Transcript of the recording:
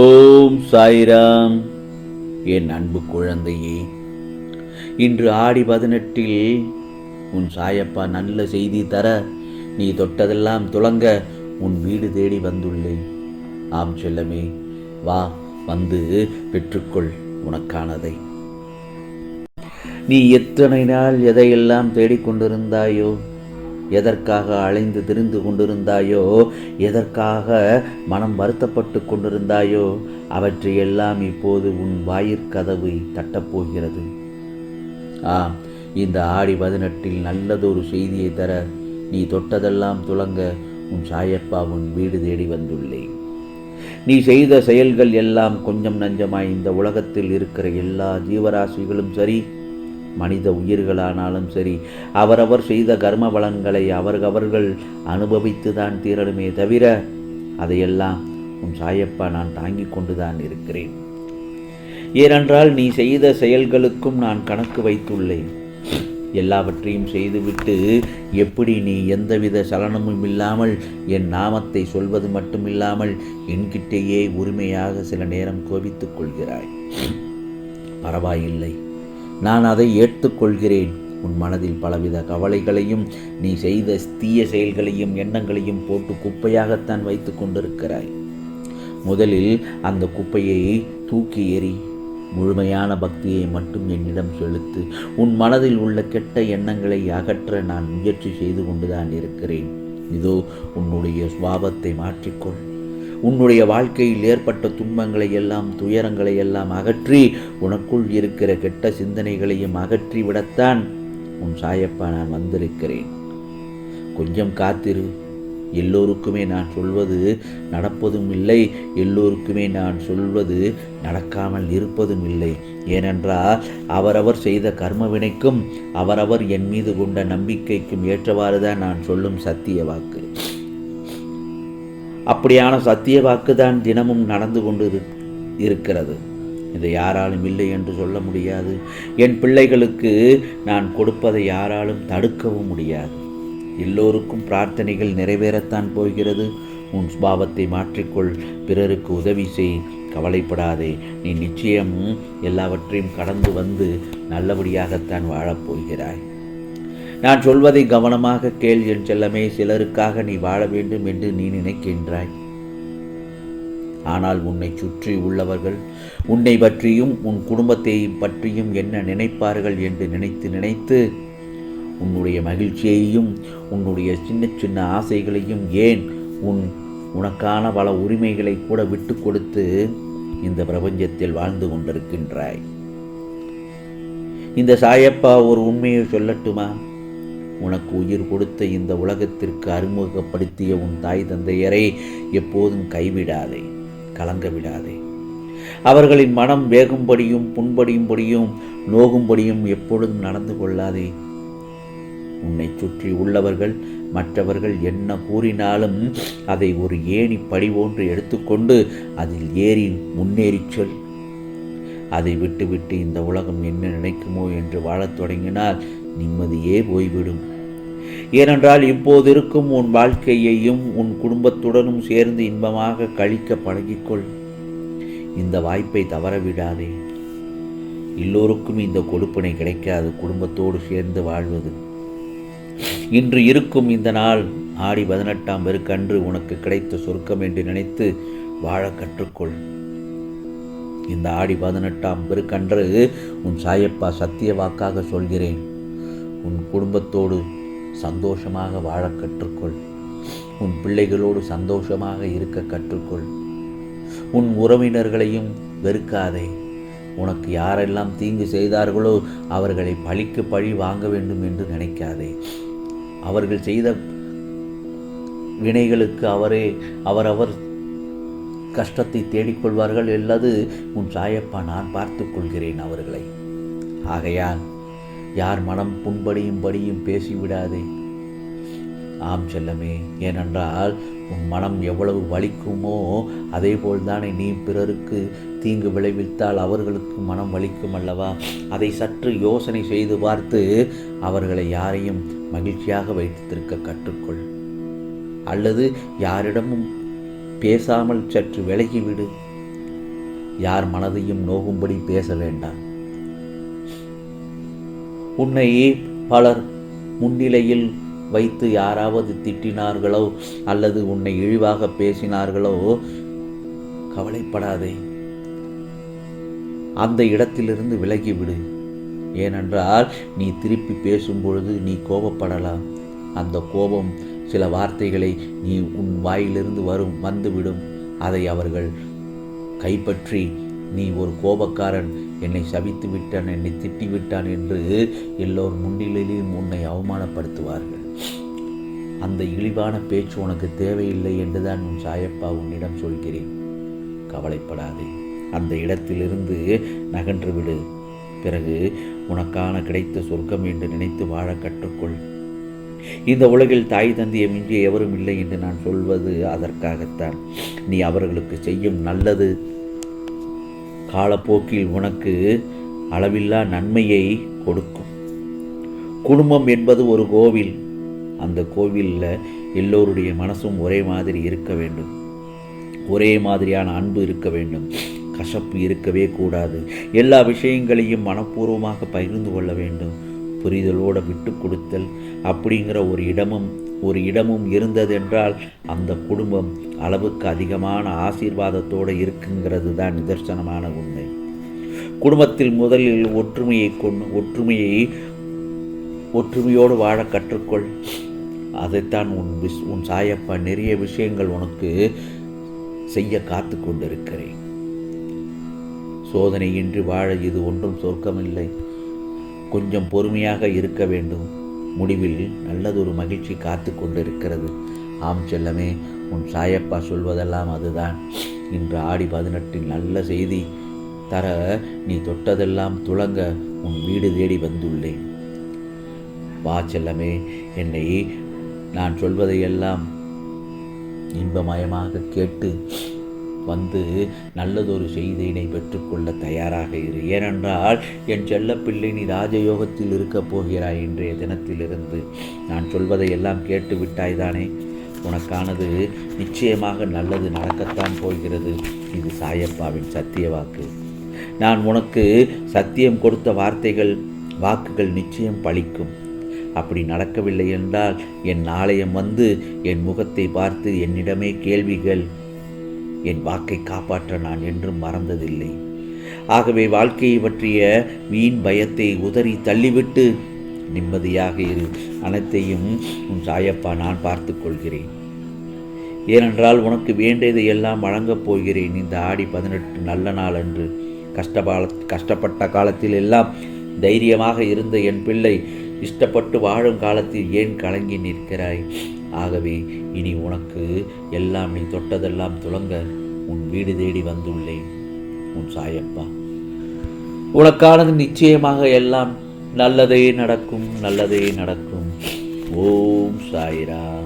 ஓம் சாய்ராம். என் அன்பு குழந்தையே இன்று ஆடி பதினெட்டில் உன் சாயப்பா நல்ல செய்தி தர நீ தொட்டதெல்லாம் துளங்க உன் வீடு தேடி வந்துள்ளேன் ஆம் செல்லமே வா வந்து பெற்றுக்கொள் உனக்கானதை. நீ எத்தனை நாள் எதையெல்லாம் தேடிக்கொண்டிருந்தாயோ எதற்காக அலைந்து திரிந்து கொண்டிருந்தாயோ எதற்காக மனம் வருத்தப்பட்டு கொண்டிருந்தாயோ அவற்றையெல்லாம் இப்போது உன் வாயிற்கதவை தட்டப்போகிறது. ஆ இந்த ஆடி பதினெட்டில் நல்லதொரு செய்தியை தர நீ தொட்டதெல்லாம் துலங்க உன் சாயப்பா உன் வீடு தேடி வந்துள்ளேன். நீ செய்த செயல்கள் எல்லாம் கொஞ்சம் நஞ்சமாய் இந்த உலகத்தில் இருக்கிற எல்லா ஜீவராசிகளும் சரி மனித உயிர்களானாலும் சரி அவரவர் செய்த கர்ம பலன்களை அவரவர்கள் அனுபவித்து தான் தீரணுமே தவிர அதையெல்லாம் உன் சாயப்பா நான் தாங்கிக் கொண்டுதான் இருக்கிறேன். ஏனென்றால் நீ செய்த செயல்களுக்கும் நான் கணக்கு வைத்துள்ளேன். எல்லாவற்றையும் செய்துவிட்டு எப்படி நீ எந்தவித சலனமும் இல்லாமல் என் நாமத்தை சொல்வது மட்டுமில்லாமல் என்கிட்டேயே உரிமையாக சில நேரம் கோபித்துக் கொள்கிறாய். பரவாயில்லை. நான் அதை ஏற்றுக்கொள்கிறேன். உன் மனதில் பலவித கவலைகளையும் நீ செய்த தீய செயல்களையும் எண்ணங்களையும் போட்டு குப்பையாகத்தான் வைத்து கொண்டிருக்கிறாய். முதலில் அந்த குப்பையை தூக்கி எறி முழுமையான பக்தியை மட்டும் என்னிடம் செலுத்து. உன் மனதில் உள்ள கெட்ட எண்ணங்களை அகற்ற நான் முயற்சி செய்து கொண்டுதான் இருக்கிறேன். இதோ உன்னுடைய சுவாபத்தை மாற்றிக்கொள். உன்னுடைய வாழ்க்கையில் ஏற்பட்ட துன்பங்களை எல்லாம் துயரங்களை எல்லாம் அகற்றி உனக்குள் இருக்கிற கெட்ட சிந்தனைகளையும் அகற்றி விடத்தான் உன் சாயப்பா நான் வந்திருக்கிறேன். கொஞ்சம் காத்திரு. எல்லோருக்குமே நான் சொல்வது நடப்பதும் இல்லை. எல்லோருக்குமே நான் சொல்வது நடக்காமல் இருப்பதும் இல்லை. ஏனென்றால் அவரவர் செய்த கர்மவினைக்கும் அவரவர் என் மீது கொண்ட நம்பிக்கைக்கும் ஏற்றவாறு தான் நான் சொல்லும் சத்திய வாக்கு. அப்படியான சத்திய வாக்கு தான் தினமும் நடந்து கொண்டு இருக்கிறது. இதை யாராலும் இல்லை என்று சொல்ல முடியாது. என் பிள்ளைகளுக்கு நான் கொடுப்பதை யாராலும் தடுக்கவும் முடியாது. எல்லோருக்கும் பிரார்த்தனைகள் நிறைவேறத்தான் போகிறது. உன் சுபாவத்தை மாற்றிக்கொள். பிறருக்கு உதவி செய். கவலைப்படாதே. நீ நிச்சயம் எல்லாவற்றையும் கடந்து வந்து நல்லபடியாகத்தான் வாழப்போகிறாய். நான் சொல்வதை கவனமாக கேள் என் செல்லமே சிலருக்காக நீ வாழ வேண்டும் என்று நீ நினைக்கின்றாய். ஆனால் உன்னை சுற்றி உள்ளவர்கள் உன்னை பற்றியும் உன் குடும்பத்தை பற்றியும் என்ன நினைப்பார்கள் என்று நினைத்து நினைத்து உன்னுடைய மகிழ்ச்சியையும் உன்னுடைய சின்ன சின்ன ஆசைகளையும் ஏன் உன் உனக்கான பல உரிமைகளை கூட விட்டு கொடுத்து இந்த பிரபஞ்சத்தில் வாழ்ந்து கொண்டிருக்கின்றாய்? இந்த சாயப்பா ஒரு உண்மையை சொல்லட்டுமா? உனக்கு உயிர் கொடுத்த இந்த உலகத்திற்கு அறிமுகப்படுத்திய உன் தாய் தந்தையரை எப்போதும் கைவிடாதே கலங்க விடாதே அவர்களின் மனம் வேகும்படியும் புண்படியும்படியும் நோகும்படியும் எப்பொழுதும் நடந்து கொள்ளாதே. உன்னை சுற்றி உள்ளவர்கள் மற்றவர்கள் என்ன கூறினாலும் அதை ஒரு ஏணி படி ஒன்று எடுத்துக்கொண்டு அதில் ஏறி முன்னேறிச் சொல். அதை விட்டுவிட்டு இந்த உலகம் என்ன நினைக்குமோ என்று வாழத் தொடங்கினால் நிம்மதியே போய்விடும். ஏனென்றால் இப்போது இருக்கும் உன் வாழ்க்கையையும் உன் குடும்பத்துடனும் சேர்ந்து இன்பமாக கழிக்க பழகிக்கொள். இந்த வாய்ப்பை தவறவிடாதே. எல்லோருக்கும் இந்த கொடுப்பினை கிடைக்காது குடும்பத்தோடு சேர்ந்து வாழ்வது. இன்று இருக்கும் இந்த நாள் ஆடி பதினெட்டாம் பெருக்கன்று உனக்கு கிடைத்த சொர்க்கம் என்று நினைத்து வாழ கற்றுக்கொள். இந்த ஆடி பதினெட்டாம் பெருக்கன்று உன் சாயப்பா சத்திய வாக்காக சொல்கிறேன். உன் குடும்பத்தோடு சந்தோஷமாக வாழ கற்றுக்கொள். உன் பிள்ளைகளோடு சந்தோஷமாக இருக்க கற்றுக்கொள். உன் உறவினர்களையும் வெறுக்காதே. உனக்கு யாரெல்லாம் தீங்கு செய்தார்களோ அவர்களை பழிக்கு பழி வாங்க வேண்டும் என்று நினைக்காதே. அவர்கள் செய்த வினைகளுக்கு அவரே அவரவர் கஷ்டத்தை தேடிக்கொள்வார்கள் அல்லது உன் சாயப்பா நான் பார்த்து கொள்கிறேன் அவர்களை. ஆகையால் யார் மனம் புண்படியும் படியும் பேசிவிடாதே ஆம் செல்லமே ஏனென்றால் உன் மனம் எவ்வளவு வலிக்குமோ அதே போல்தானே நீ பிறருக்கு தீங்கு விளைவித்தால் அவர்களுக்கு மனம் வலிக்கும் அல்லவா? அதை சற்று யோசனை செய்து பார்த்து அவர்களை யாரையும் மகிழ்ச்சியாக வைத்திருக்க கற்றுக்கொள். அல்லது யாரிடமும் பேசாமல் சற்று விலகிவிடு யார் மனதையும் நோகும்படி பேச வேண்டாம். உன்னை பலர் முன்னிலையில் வைத்து யாராவது திட்டினார்களோ அல்லது உன்னை இழிவாக பேசினார்களோ கவலைப்படாதே. அந்த இடத்திலிருந்து விலகிவிடு. ஏனென்றால் நீ திருப்பி பேசும் பொழுது நீ கோபப்படலாம். அந்த கோபம் சில வார்த்தைகளை நீ உன் வாயிலிருந்து வரும் வந்துவிடும். அதை அவர்கள் கைப்பற்றி நீ ஒரு கோபக்காரன் என்னை சபித்து விட்டான் என்னை திட்டி விட்டான் என்று எல்லோர் முன்னிலையிலும் உன்னை அவமானப்படுத்துவார்கள். அந்த இழிவான பேச்சு உனக்கு தேவையில்லை என்றுதான் உன் சாயப்பா உன்னிடம் சொல்கிறேன். கவலைப்படாதே அந்த இடத்திலிருந்து நகன்று விடு. பிறகு உனக்கான கிடைத்த சொர்க்கம் என்று நினைத்து வாழ கற்றுக்கொள். இந்த உலகில் தாய் தந்தையை மிஞ்சிய எவரும் இல்லை என்று நான் சொல்வது அதற்காகத்தான். நீ அவர்களுக்கு செய்யும் நல்லது காலப்போக்கில் உனக்கு அளவில்லா நன்மையை கொடுக்கும். குடும்பம் என்பது ஒரு கோவில். அந்த கோவிலில் எல்லோருடைய மனசும் ஒரே மாதிரி இருக்க வேண்டும். ஒரே மாதிரியான அன்பு இருக்க வேண்டும். கசப்பு இருக்கவே கூடாது. எல்லா விஷயங்களையும் மனப்பூர்வமாக பகிர்ந்து கொள்ள வேண்டும். புரிதலோடு விட்டு கொடுத்தல் அப்படிங்கிற ஒரு இடமும் ஒரு இடமும் இருந்ததென்றால் அந்த குடும்பம் அளவுக்கு அதிகமான ஆசீர்வாதத்தோடு இருக்குங்கிறது தான் நிதர்சனமான உண்மை. குடும்பத்தில் முதலில் ஒற்றுமையை கொண்டு ஒற்றுமையை ஒற்றுமையோடு வாழ கற்றுக்கொள். அதைத்தான் உன் விஷ் உன் சாயப்பா நிறைய விஷயங்கள் உனக்கு செய்ய காத்து கொண்டிருக்கிறேன். சோதனையின்றி வாழ இது ஒன்றும் சொர்க்கமில்லை. கொஞ்சம் பொறுமையாக இருக்க வேண்டும். முடிவில் நல்லதொரு மகிழ்ச்சி காத்து கொண்டிருக்கிறது. ஆம் செல்லமே உன் சாயப்பா சொல்வதெல்லாம் அதுதான். இன்று ஆடி பதினெட்டில் நல்ல செய்தி தர நீ தொட்டதெல்லாம் துளங்க உன் வீடு தேடி வந்துள்ளேன். வா செல்லமே என்னை நான் சொல்வதையெல்லாம் இன்பமயமாக கேட்டு வந்து நல்லதொரு செய்தியினை பெற்றுக்கொள்ள தயாராக இரு. ஏனென்றால் என் செல்லப்பிள்ளை நீ ராஜயோகத்தில் இருக்கப் போகிறாய் இன்றைய தினத்திலிருந்து. நான் சொல்வதையெல்லாம் கேட்டு விட்டாய்தானே உனக்கானது நிச்சயமாக நல்லது நடக்கத்தான் போகிறது. இது சாயப்பாவின் சத்திய வாக்கு. நான் உனக்கு சத்தியம் கொடுத்த வார்த்தைகள் வாக்குகள் நிச்சயம் பழிக்கும். அப்படி நடக்கவில்லை என்றால் என் ஆலயம் வந்து என் முகத்தை பார்த்து என்னிடமே கேள்விகள் என் வாக்கை காப்பாற்ற நான் என்றும் மறந்ததில்லை. ஆகவே வாழ்க்கையை பற்றிய வீண் பயத்தை உதறி தள்ளிவிட்டு நிம்மதியாக இரு. அனைத்தையும் உன் சாயப்பா நான் பார்த்து கொள்கிறேன். ஏனென்றால் உனக்கு வேண்டியதை எல்லாம் வழங்கப் போகிறேன். இந்த ஆடி பதினெட்டு நல்ல நாள் அன்று. கஷ்டபால கஷ்டப்பட்ட காலத்தில் எல்லாம் தைரியமாக இருந்த என் பிள்ளை இஷ்டப்பட்டு வாழும் காலத்தில் ஏன் கலங்கி நிற்கிறாய்? ஆகவே இனி உனக்கு எல்லாம் நீ தொட்டதெல்லாம் துளங்க உன் வீடு தேடி வந்துள்ளேன். உன் சாயப்பா. உனக்கானது நிச்சயமாக எல்லாம் நல்லதே நடக்கும் நல்லதே நடக்கும். ஓம் சாய்ராம்